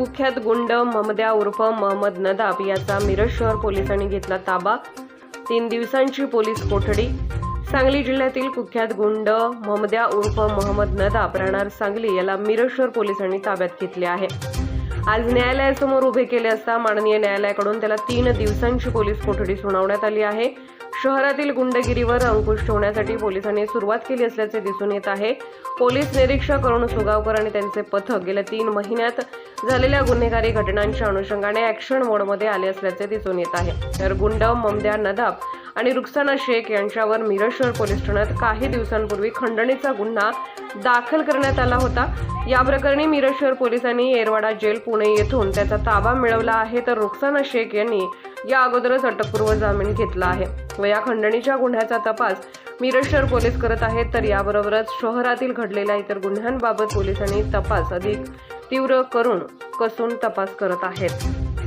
कुख्यात गुंड ममद्या उर्फ महम्मद नदाब याचा मिरज शहर पोलिसांनी घेतला ताबा. तीन दिवसांची पोलीस कोठडी. सांगली जिल्ह्यातील कुख्यात गुंड ममद्या उर्फ महमद नदाब राहणार सांगली याला मिरज शहर पोलिसांनी ताब्यात घेतले आहे. आज न्यायालयासमोर उभे केले असता माननीय न्यायालयाकडून त्याला तीन दिवसांची पोलीस कोठडी सुनावण्यात आली आहे. शहरातील गुंडगिरीवर अंकुश ठेवण्यासाठी पोलिसांनी सुरुवात केली असल्याचे दिसून येत आहे. पोलीस निरीक्षक अरुण सुगावकर आणि त्यांचे पथक गेल्या तीन महिन्यात झालेल्या गुन्हेगारी घटनांच्या अनुषंगाने ऍक्शन मोडमध्ये आले असल्याचे दिसून येत आहे. तर गुंड ममद्या नदाब आणि रुखसाना शेख यांच्यावर मिरज शहर पोलीस ठाण्यात काही दिवसांपूर्वी खंडणीचा गुन्हा दाखल करण्यात आला होता. या प्रकरणी मिरज शहर पोलिसांनी येरवाडा जेल पुणे येथून त्याचा ताबा मिळवला आहे तर रुखसाना शेख यांनी या अगोदरच अटकपूर्व जामीन घेतला आहे. व या खंडणीच्या गुन्ह्याचा तपास मिरज शहर पोलीस करत आहेत तर याबरोबरच शहरातील घडलेल्या इतर गुन्ह्यांबाबत पोलिसांनी तपास अधिक तीव्र करून कसून तपास करत आहेत.